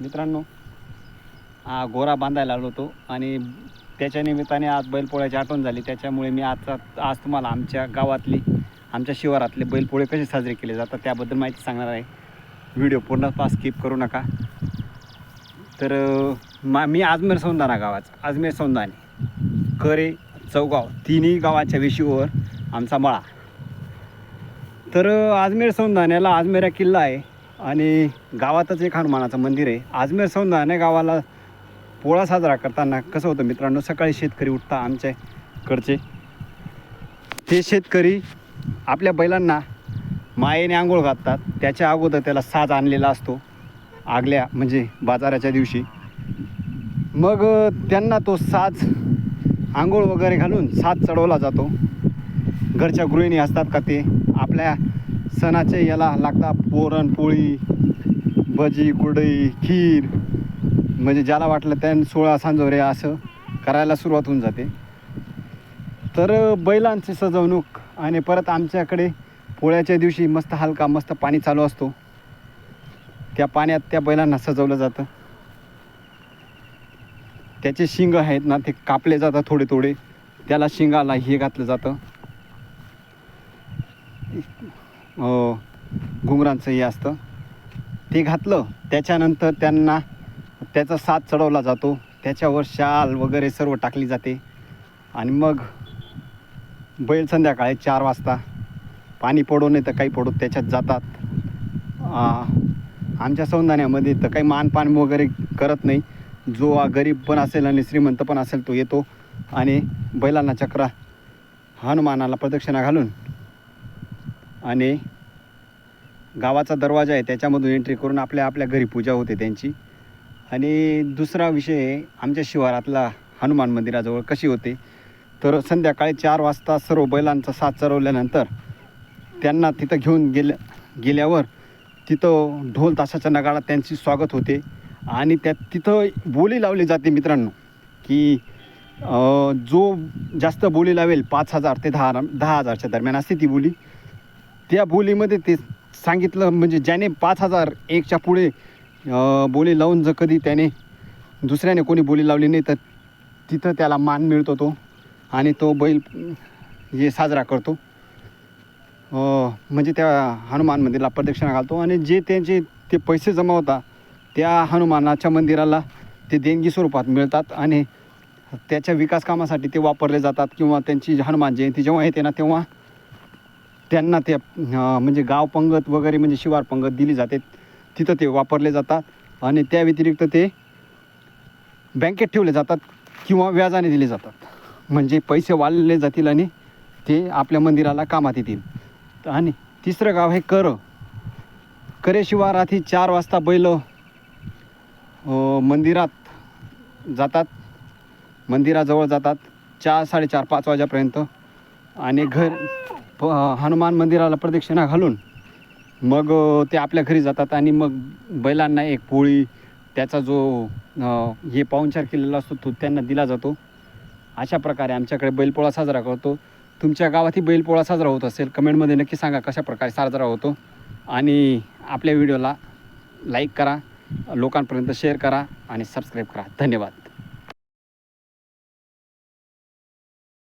मित्रांनो हा गोरा बांधायला आलो होतो आणि त्याच्या निमित्ताने आज बैलपोळ्याची आठवण झाली. त्याच्यामुळे मी आजचा आज तुम्हाला आमच्या गावातली आमच्या शिवारातले बैलपोळे कसे साजरे केले जातात त्याबद्दल माहिती सांगणार आहे. व्हिडिओ पूर्ण पास स्किप करू नका. तर मा मी आजमेर सौंदाना गावाचा आजमेर सौंदाने करे चौगाव तिन्ही गावाच्या विषयीवर आमचा मळा. तर आजमेर सौंदाण्याला आजमेरा किल्ला आहे. आणि गावातच एक हनुमानाचं मंदिर आहे. आजमेर सौंदाने गावाला पोळा साजरा करताना कसं होतं मित्रांनो सकाळी शेतकरी उठता आमच्याकडचे ते शेतकरी आपल्या बैलांना मायेने आंघोळ घालतात. त्याच्या अगोदर त्याला साज आणलेला असतो आगल्या म्हणजे बाजाराच्या दिवशी. मग त्यांना तो साज आंघोळ वगैरे घालून साज चढवला जातो. घरच्या गृहिणी असतात का ते आपल्या सणाचे याला लागतात पुरणपोळी भजी कुरडई खीर. म्हणजे ज्याला वाटलं त्या सोळा सांजोरे असं करायला सुरुवात होऊन जाते. तर बैलांची सजवणूक आणि परत आमच्याकडे पोळ्याच्या दिवशी मस्त हलका मस्त पाणी चालू असतो. त्या पाण्यात त्या बैलांना सजवलं जातं. त्याचे शिंग आहेत ना ते कापले जातात थोडे थोडे. त्याला शिंगाला हे घातलं जातं. घुंगरांचंही घुंगरांचं हे असतं. ते घातलं. त्याच्यानंतर त्यांना त्याचा साथ चढवला जातो. त्याच्यावर शाल वगैरे सर्व टाकली जाते. आणि मग बैल संध्याकाळी चार वाजता पाणी पडो नाही तर काही पडो त्याच्यात जातात. आमच्या सौंदर्यामध्ये तर काही मानपान वगैरे करत नाही. जो गरीब पण असेल आणि श्रीमंत पण असेल तो येतो. आणि बैलांना चक्रा हनुमानाला प्रदक्षिणा घालून आणि गावाचा दरवाजा आहे त्याच्यामधून एंट्री करून आपल्या आपल्या घरी पूजा होते त्यांची. आणि दुसरा विषय आमच्या शिवारातला हनुमान मंदिराजवळ कशी होते? तर संध्याकाळी चार वाजता सर्व बैलांचा साथ चरवल्यानंतर त्यांना तिथं घेऊन गेल्या गेल्यावर तिथं ढोल ताशाच्या नगाळात त्यांची स्वागत होते. आणि त्या तिथं बोली लावली जाते मित्रांनो की जो जास्त बोली लावेल पाच हजार ते दहा दहा हजारच्या दरम्यान असते ती बोली. त्या बोलीमध्ये ते सांगितलं म्हणजे ज्याने पाच हजार एकच्या पुढे बोली लावून जर कधी त्याने दुसऱ्याने कोणी बोली लावली नाही तर तिथं त्याला मान मिळतो तो आणि तो बैल हे साजरा करतो. म्हणजे त्या हनुमान मंदिराला प्रदक्षिणा घालतो आणि जे त्यांचे ते पैसे जमा होतात त्या हनुमानाच्या मंदिराला ते देणगी स्वरूपात मिळतात आणि त्याच्या विकास कामासाठी ते वापरले जातात किंवा त्यांची हनुमान जयंती जेव्हा येते ना तेव्हा त्यांना ते म्हणजे गाव पंगत वगैरे म्हणजे शिवार पंगत दिली जाते. तिथं ते वापरले जातात. आणि त्या व्यतिरिक्त ते बँकेत ठेवले जातात किंवा व्याजाने दिले जातात. म्हणजे पैसे वाढले जातील आणि ते आपल्या मंदिराला कामात येतील. आणि तिसरं गाव आहे कर. करे शिवारात चार वाजता बैल मंदिरात जातात. मंदिराजवळ जातात. चार साडेचार पाच वाजेपर्यंत. आणि घर हो, हनुमान मंदिराला प्रदक्षिणा घालून मग ते आपल्या घरी जातात आणि मग बैलांना एक पोळी त्याचा जो हे पाहुणचार केलेला असतो तो त्यांना दिला जातो. अशा प्रकारे आमच्याकडे बैलपोळा साजरा करतो. तुमच्या गावातही बैलपोळा साजरा होत असेल कमेंटमध्ये नक्की सांगा कशा प्रकारे साजरा होतो. आणि आपल्या व्हिडिओला लाईक करा लोकांपर्यंत शेअर करा आणि सबस्क्राईब करा. धन्यवाद.